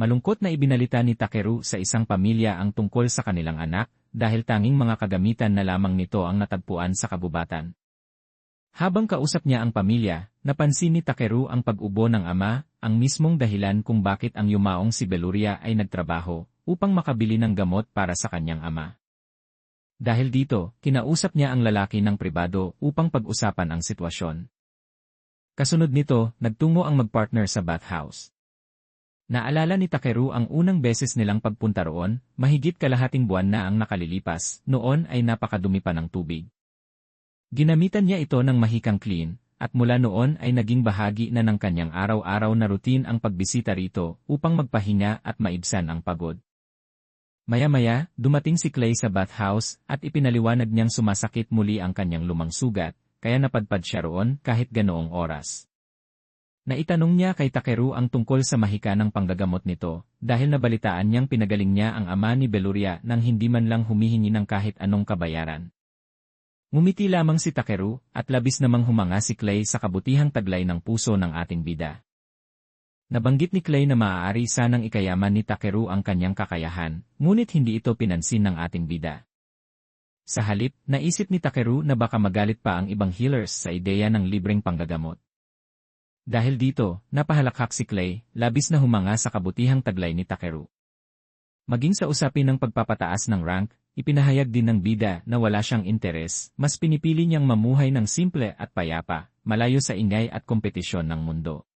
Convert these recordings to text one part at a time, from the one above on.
Malungkot na ibinalita ni Takeru sa isang pamilya ang tungkol sa kanilang anak, dahil tanging mga kagamitan na lamang nito ang natagpuan sa kabubatan. Habang kausap niya ang pamilya, napansin ni Takeru ang pag-ubo ng ama, ang mismong dahilan kung bakit ang yumaong si Beluria ay nagtrabaho, upang makabili ng gamot para sa kanyang ama. Dahil dito, kinausap niya ang lalaki ng pribado upang pag-usapan ang sitwasyon. Kasunod nito, nagtungo ang magpartner sa bathhouse. Naalala ni Takeru ang unang beses nilang pagpunta roon, mahigit kalahating buwan na ang nakalilipas, noon ay napakadumi pa ng tubig. Ginamitan niya ito ng mahikang clean, at mula noon ay naging bahagi na ng kanyang araw-araw na routine ang pagbisita rito upang magpahinga at maibsan ang pagod. Maya-maya, dumating si Clay sa bathhouse at ipinaliwanag niyang sumasakit muli ang kanyang lumang sugat, kaya napadpad siya roon kahit ganoong oras. Naitanong niya kay Takeru ang tungkol sa mahika ng panggagamot nito, dahil nabalitaan niyang pinagaling niya ang ama ni Beluria nang hindi man lang humihingi ng kahit anong kabayaran. Ngumiti lamang si Takeru, at labis namang humanga si Clay sa kabutihang taglay ng puso ng ating bida. Nabanggit ni Clay na maaari sanang ikayaman ni Takeru ang kanyang kakayahan, ngunit hindi ito pinansin ng ating bida. Sa halip, naisip ni Takeru na baka magalit pa ang ibang healers sa ideya ng libreng panggagamot. Dahil dito, napahalakhak si Clay, labis na humanga sa kabutihang taglay ni Takeru. Maging sa usapin ng pagpapataas ng rank, ipinahayag din ng bida na wala siyang interes, mas pinipili niyang mamuhay ng simple at payapa, malayo sa ingay at kompetisyon ng mundo.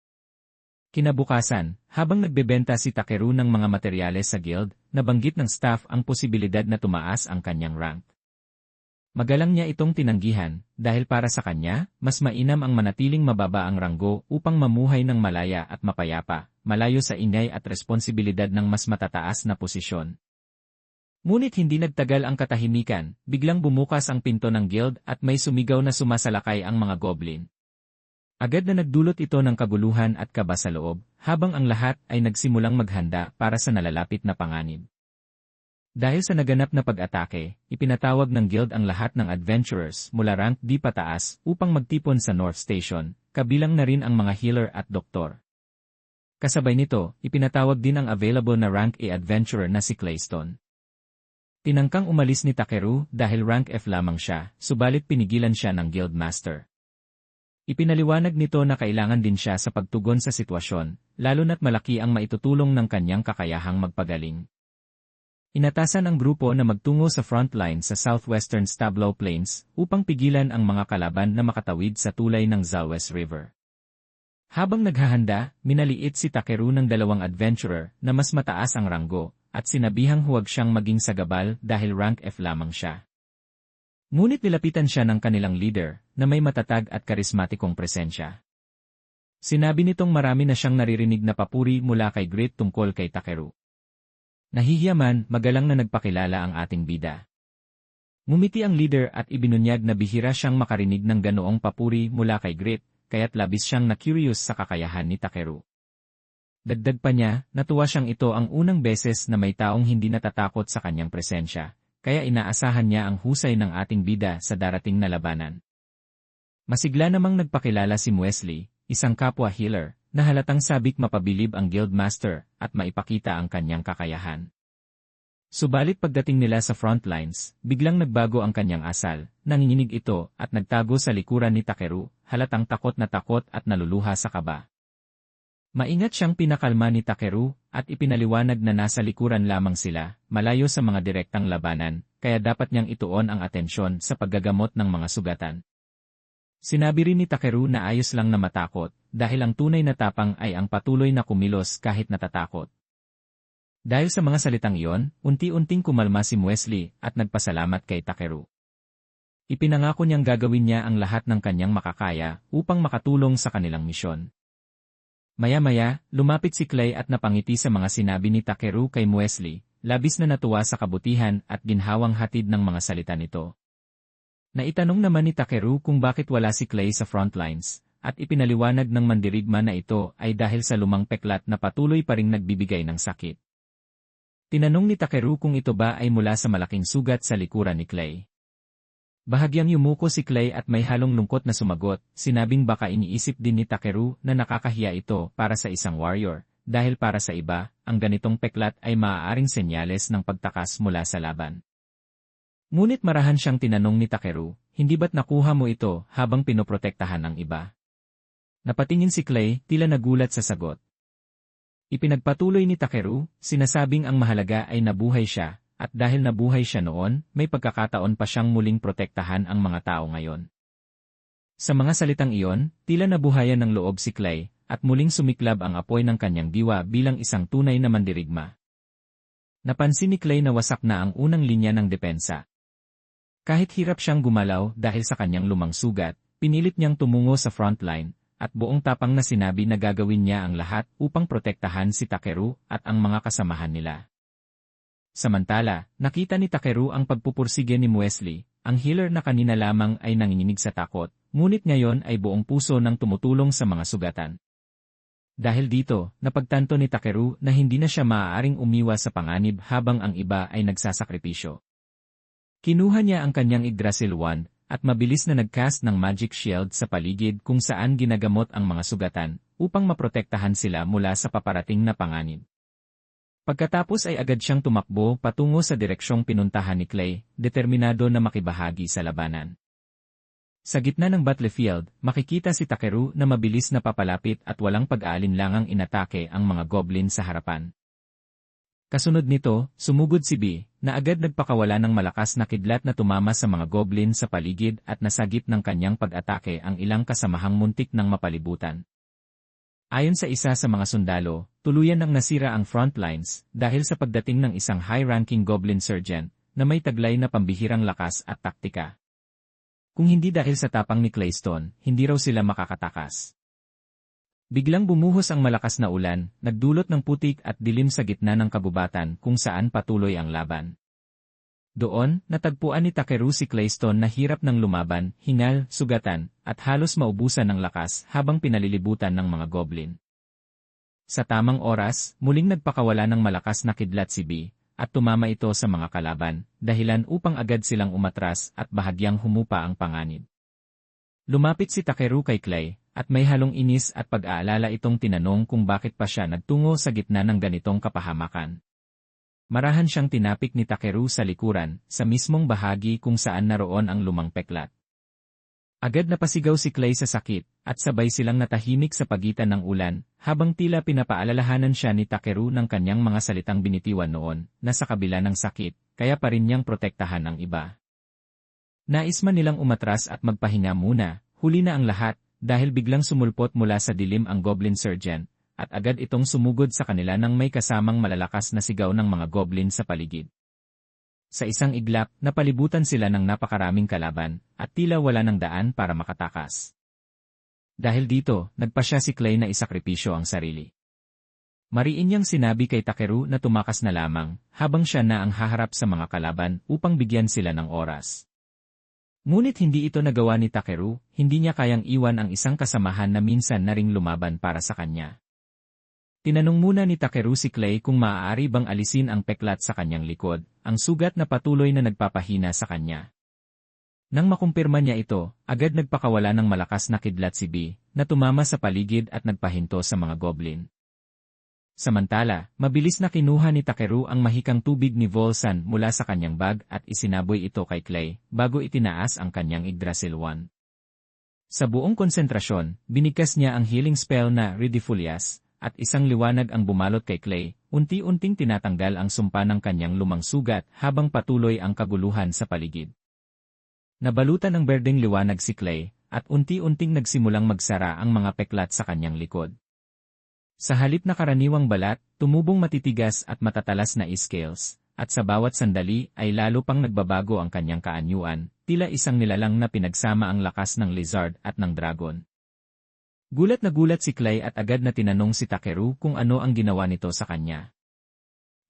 Kinabukasan, habang nagbebenta si Takeru ng mga materyales sa guild, nabanggit ng staff ang posibilidad na tumaas ang kanyang rank. Magalang niya itong tinanggihan, dahil para sa kanya, mas mainam ang manatiling mababa ang ranggo upang mamuhay ng malaya at mapayapa, malayo sa ingay at responsibilidad ng mas matataas na posisyon. Ngunit hindi nagtagal ang katahimikan, biglang bumukas ang pinto ng guild at may sumigaw na sumasalakay ang mga goblin. Agad na nagdulot ito ng kaguluhan at kaba sa loob, habang ang lahat ay nagsimulang maghanda para sa nalalapit na panganib. Dahil sa naganap na pag-atake, ipinatawag ng guild ang lahat ng adventurers mula rank D pataas upang magtipon sa North Station, kabilang na rin ang mga healer at doktor. Kasabay nito, ipinatawag din ang available na rank A adventurer na si Clayston. Tinangkang umalis ni Takeru dahil rank F lamang siya, subalit pinigilan siya ng guild master. Ipinaliwanag nito na kailangan din siya sa pagtugon sa sitwasyon, lalo na't malaki ang maitutulong ng kanyang kakayahang magpagaling. Inatasan ang grupo na magtungo sa frontline sa southwestern Stablo Plains upang pigilan ang mga kalaban na makatawid sa tulay ng Zalwes River. Habang naghahanda, minaliit si Takeru ng dalawang adventurer na mas mataas ang ranggo at sinabihang huwag siyang maging sagabal dahil rank F lamang siya. Ngunit nilapitan siya ng kanilang leader na may matatag at karismatikong presensya. Sinabi nitong marami na siyang naririnig na papuri mula kay Grit tungkol kay Takeru. Nahihiyaman, magalang na nagpakilala ang ating bida. Ngumiti ang leader at ibinunyag na bihira siyang makarinig ng ganoong papuri mula kay Grit, kaya't labis siyang na-curious sa kakayahan ni Takeru. Dagdag pa niya, natuwa siyang ito ang unang beses na may taong hindi natatakot sa kanyang presensya, kaya inaasahan niya ang husay ng ating bida sa darating na labanan. Masigla namang nagpakilala si Wesley, isang kapwa healer, na halatang sabik mapabilib ang guildmaster at maipakita ang kanyang kakayahan. Subalit pagdating nila sa frontlines, biglang nagbago ang kanyang asal, nanginginig ito at nagtago sa likuran ni Takeru, halatang takot na takot at naluluha sa kaba. Maingat siyang pinakalma ni Takeru at ipinaliwanag na nasa likuran lamang sila, malayo sa mga direktang labanan, kaya dapat niyang ituon ang atensyon sa paggagamot ng mga sugatan. Sinabi rin ni Takeru na ayos lang na matakot, dahil ang tunay na tapang ay ang patuloy na kumilos kahit natatakot. Dahil sa mga salitang iyon, unti-unting kumalma si Wesley at nagpasalamat kay Takeru. Ipinangako niyang gagawin niya ang lahat ng kanyang makakaya upang makatulong sa kanilang misyon. Maya-maya, lumapit si Clay at napangiti sa mga sinabi ni Takeru kay Wesley, labis na natuwa sa kabutihan at ginhawang hatid ng mga salita nito. Naitanong naman ni Takeru kung bakit wala si Clay sa frontlines, at ipinaliwanag ng mandirigma na ito ay dahil sa lumang peklat na patuloy pa ring nagbibigay ng sakit. Tinanong ni Takeru kung ito ba ay mula sa malaking sugat sa likuran ni Clay. Bahagyang yumuko si Clay at may halong lungkot na sumagot, sinabing baka iniisip din ni Takeru na nakakahiya ito para sa isang warrior, dahil para sa iba, ang ganitong peklat ay maaaring senyales ng pagtakas mula sa laban. Ngunit marahan siyang tinanong ni Takeru, hindi ba't nakuha mo ito habang pinoprotektahan ng iba? Napatingin si Clay, tila nagulat sa sagot. Ipinagpatuloy ni Takeru, sinasabing ang mahalaga ay nabuhay siya, at dahil nabuhay siya noon, may pagkakataon pa siyang muling protektahan ang mga tao ngayon. Sa mga salitang iyon, tila nabuhayan ng loob si Clay, at muling sumiklab ang apoy ng kanyang diwa bilang isang tunay na mandirigma. Napansin ni Clay na wasak na ang unang linya ng depensa. Kahit hirap siyang gumalaw dahil sa kanyang lumang sugat, pinilit niyang tumungo sa frontline, at buong tapang na sinabi na gagawin niya ang lahat upang protektahan si Takeru at ang mga kasamahan nila. Samantala, nakita ni Takeru ang pagpupursige ni Wesley, ang healer na kanina lamang ay nanginginig sa takot, ngunit ngayon ay buong puso nang tumutulong sa mga sugatan. Dahil dito, napagtanto ni Takeru na hindi na siya maaaring umiwas sa panganib habang ang iba ay nagsasakripisyo. Kinuha niya ang kanyang Yggdrasil wand, at mabilis na nagcast ng magic shield sa paligid kung saan ginagamot ang mga sugatan, upang maprotektahan sila mula sa paparating na panganib. Pagkatapos ay agad siyang tumakbo patungo sa direksyong pinuntahan ni Clay, determinado na makibahagi sa labanan. Sa gitna ng battlefield, makikita si Takeru na mabilis na papalapit at walang pag-aalinlangang inatake ang mga goblin sa harapan. Kasunod nito, sumugod si B, na agad nagpakawala ng malakas na kidlat na tumama sa mga goblin sa paligid at nasagip ng kanyang pag-atake ang ilang kasamahang muntik ng mapalibutan. Ayon sa isa sa mga sundalo, tuluyan nang nasira ang front lines dahil sa pagdating ng isang high-ranking goblin surgeon na may taglay na pambihirang lakas at taktika. Kung hindi dahil sa tapang ni Clayston, hindi raw sila makakatakas. Biglang bumuhos ang malakas na ulan, nagdulot ng putik at dilim sa gitna ng kabubatan kung saan patuloy ang laban. Doon, natagpuan ni Takeru si Clayston na hirap ng lumaban, hingal, sugatan, at halos maubusan ng lakas habang pinalilibutan ng mga goblin. Sa tamang oras, muling nagpakawala ng malakas na kidlat si B, at tumama ito sa mga kalaban, dahilan upang agad silang umatras at bahagyang humupa ang panganib. Lumapit si Takeru kay Clay, at may halong inis at pag-aalala itong tinanong kung bakit pa siya nagtungo sa gitna ng ganitong kapahamakan. Marahan siyang tinapik ni Takeru sa likuran, sa mismong bahagi kung saan naroon ang lumang peklat. Agad na pasigaw si Clay sa sakit, at sabay silang natahimik sa pagitan ng ulan, habang tila pinapaalalahanan siya ni Takeru ng kanyang mga salitang binitiwan noon, na sa kabila ng sakit, kaya pa rin niyang protektahan ang iba. Nais man nilang umatras at magpahinga muna, huli na ang lahat, dahil biglang sumulpot mula sa dilim ang Goblin Surgeon, at agad itong sumugod sa kanila nang may kasamang malalakas na sigaw ng mga goblin sa paligid. Sa isang iglap, napalibutan sila ng napakaraming kalaban, at tila wala ng daan para makatakas. Dahil dito, nagpa siya si Clay na isakripisyo ang sarili. Mariin niyang sinabi kay Takeru na tumakas na lamang, habang siya na ang haharap sa mga kalaban upang bigyan sila ng oras. Ngunit hindi ito nagawa ni Takeru, hindi niya kayang iwan ang isang kasamahan na minsan na ring lumaban para sa kanya. Tinanong muna ni Takeru si Clay kung maaari bang alisin ang peklat sa kanyang likod, ang sugat na patuloy na nagpapahina sa kanya. Nang makumpirma niya ito, agad nagpakawala ng malakas na kidlat si B, na tumama sa paligid at nagpahinto sa mga goblin. Samantala, mabilis na kinuha ni Takeru ang mahikang tubig ni Volsan mula sa kanyang bag at isinaboy ito kay Clay, bago itinaas ang kanyang Yggdrasil wand. Sa buong konsentrasyon, binigkas niya ang healing spell na Ridifulias, at isang liwanag ang bumalot kay Clay, unti-unting tinatanggal ang sumpa ng kanyang lumang sugat habang patuloy ang kaguluhan sa paligid. Nabalutan ng berdeng liwanag si Clay, at unti-unting nagsimulang magsara ang mga peklat sa kanyang likod. Sa halip na karaniwang balat, tumubong matitigas at matatalas na scales, at sa bawat sandali ay lalo pang nagbabago ang kanyang kaanyuan, tila isang nilalang na pinagsama ang lakas ng lizard at ng dragon. Gulat na gulat si Clay at agad na tinanong si Takeru kung ano ang ginawa nito sa kanya.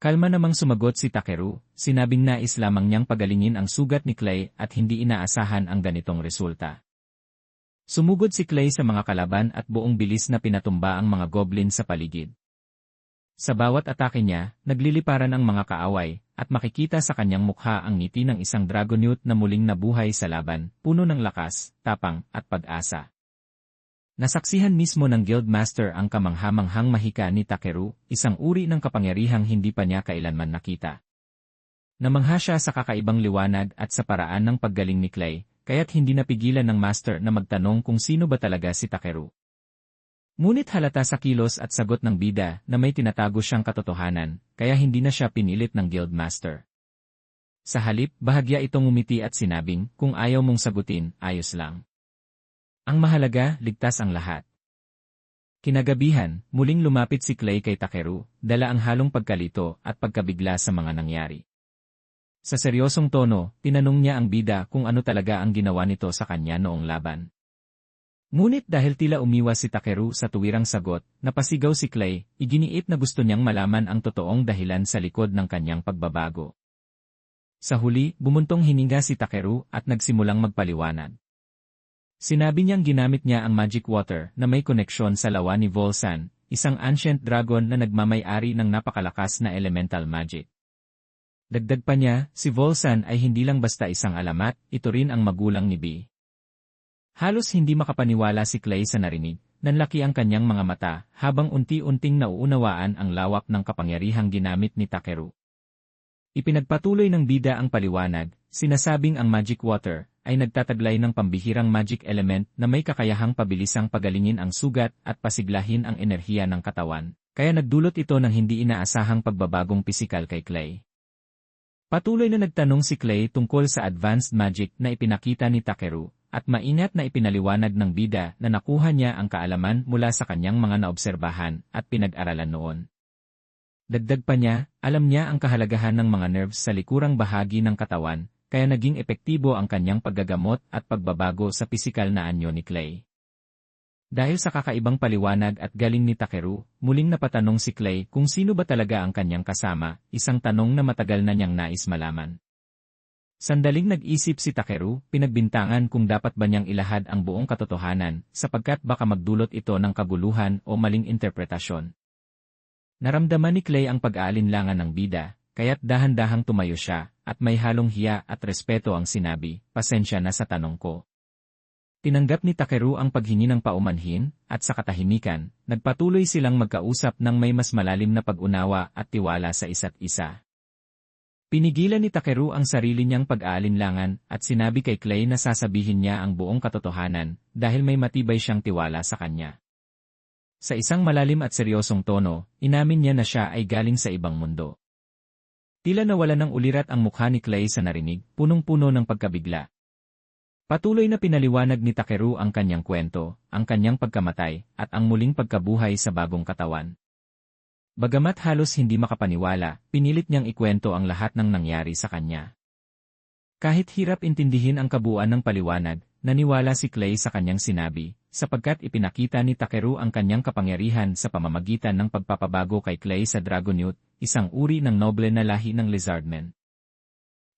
Kalma namang sumagot si Takeru, sinabing nais lamang niyang pagalingin ang sugat ni Clay at hindi inaasahan ang ganitong resulta. Sumugod si Clay sa mga kalaban at buong bilis na pinatumba ang mga goblin sa paligid. Sa bawat atake niya, nagliliparan ang mga kaaway, at makikita sa kanyang mukha ang ngiti ng isang dragonute na muling nabuhay sa laban, puno ng lakas, tapang, at pag-asa. Nasaksihan mismo ng Guildmaster ang kamanghamanghang mahika ni Takeru, isang uri ng kapangyarihang hindi pa niya kailanman nakita. Namangha siya sa kakaibang liwanag at sa paraan ng paggaling ni Clay, kaya't hindi napigilan ng Master na magtanong kung sino ba talaga si Takeru. Ngunit halata sa kilos at sagot ng bida na may tinatago siyang katotohanan, kaya hindi na siya pinilit ng Guildmaster. Sa halip, bahagya itong umiti at sinabing, kung ayaw mong sagutin, ayos lang. Ang mahalaga, ligtas ang lahat. Kinagabihan, muling lumapit si Clay kay Takeru, dala ang halong pagkalito at pagkabigla sa mga nangyari. Sa seryosong tono, tinanong niya ang bida kung ano talaga ang ginawa nito sa kanya noong laban. Ngunit dahil tila umiwas si Takeru sa tuwirang sagot, napasigaw si Clay, iginiit na gusto niyang malaman ang totoong dahilan sa likod ng kanyang pagbabago. Sa huli, bumuntong hininga si Takeru at nagsimulang magpaliwanag. Sinabi niyang ginamit niya ang magic water na may koneksyon sa lawa ni Volsan, isang ancient dragon na nagmamay-ari ng napakalakas na elemental magic. Dagdag pa niya, si Volsan ay hindi lang basta isang alamat, ito rin ang magulang ni B. Halos hindi makapaniwala si Clay sa narinig, nanlaki ang kanyang mga mata habang unti-unting nauunawaan ang lawak ng kapangyarihang ginamit ni Takeru. Ipinagpatuloy ng bida ang paliwanag, sinasabing ang magic water ay nagtataglay ng pambihirang magic element na may kakayahang pabilisang pagalingin ang sugat at pasiglahin ang enerhiya ng katawan, kaya nagdulot ito ng hindi inaasahang pagbabagong pisikal kay Clay. Patuloy na nagtanong si Clay tungkol sa advanced magic na ipinakita ni Takeru, at maingat na ipinaliwanag ng bida na nakuha niya ang kaalaman mula sa kanyang mga naobserbahan at pinag-aralan noon. Dagdag pa niya, alam niya ang kahalagahan ng mga nerves sa likurang bahagi ng katawan kaya naging epektibo ang kanyang paggagamot at pagbabago sa pisikal na anyo ni Clay. Dahil sa kakaibang paliwanag at galing ni Takeru, muling napatanong si Clay kung sino ba talaga ang kanyang kasama, isang tanong na matagal na niyang nais malaman. Sandaling nag-isip si Takeru, pinagbintangan kung dapat ba niyang ilahad ang buong katotohanan, sapagkat baka magdulot ito ng kaguluhan o maling interpretasyon. Naramdaman ni Clay ang pag-aalinlangan ng bida, kaya't dahan-dahang tumayo siya, at may halong hiya at respeto ang sinabi, pasensya na sa tanong ko. Tinanggap ni Takeru ang paghingi ng paumanhin, at sa katahimikan, nagpatuloy silang magkausap ng may mas malalim na pag-unawa at tiwala sa isa't isa. Pinigilan ni Takeru ang sarili niyang pag-aalinlangan at sinabi kay Clay na sasabihin niya ang buong katotohanan dahil may matibay siyang tiwala sa kanya. Sa isang malalim at seryosong tono, inamin niya na siya ay galing sa ibang mundo. Tila nawala ng ulirat ang mukha ni Clay sa narinig, punong-puno ng pagkabigla. Patuloy na pinaliwanag ni Takeru ang kanyang kwento, ang kanyang pagkamatay, at ang muling pagkabuhay sa bagong katawan. Bagamat halos hindi makapaniwala, pinilit niyang ikwento ang lahat ng nangyari sa kanya. Kahit hirap intindihin ang kabuuan ng paliwanag, naniwala si Clay sa kanyang sinabi, sapagkat ipinakita ni Takeru ang kanyang kapangyarihan sa pamamagitan ng pagpapabago kay Clay sa Dragonute, isang uri ng noble na lahi ng lizardmen.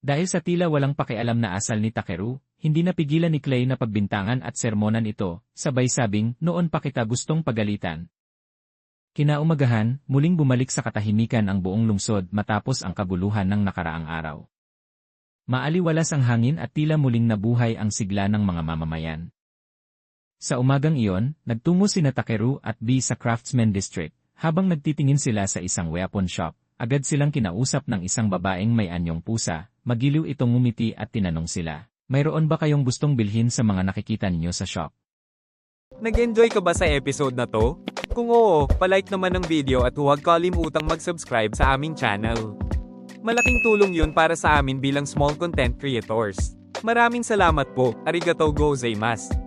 Dahil sa tila walang pakialam na asal ni Takeru, hindi napigilan ni Clay na pagbintangan at sermonan ito, sabay sabing, noon pa kita gustong pagalitan. Kinaumagahan, muling bumalik sa katahimikan ang buong lungsod matapos ang kaguluhan ng nakaraang araw. Maaliwalas ang hangin at tila muling nabuhay ang sigla ng mga mamamayan. Sa umagang iyon, nagtungo si Takeru at B sa Craftsman District, habang nagtitingin sila sa isang weapon shop, agad silang kinausap ng isang babaeng may anyong pusa, magiliw itong ngumiti at tinanong sila, mayroon ba kayong gustong bilhin sa mga nakikita ninyo sa shop? Nag-enjoy ka ba sa episode na to? Kung oo, palike naman ng video at huwag kalimutang mag-subscribe sa aming channel. Malaking tulong yun para sa amin bilang small content creators. Maraming salamat po, arigatou gozaimasu.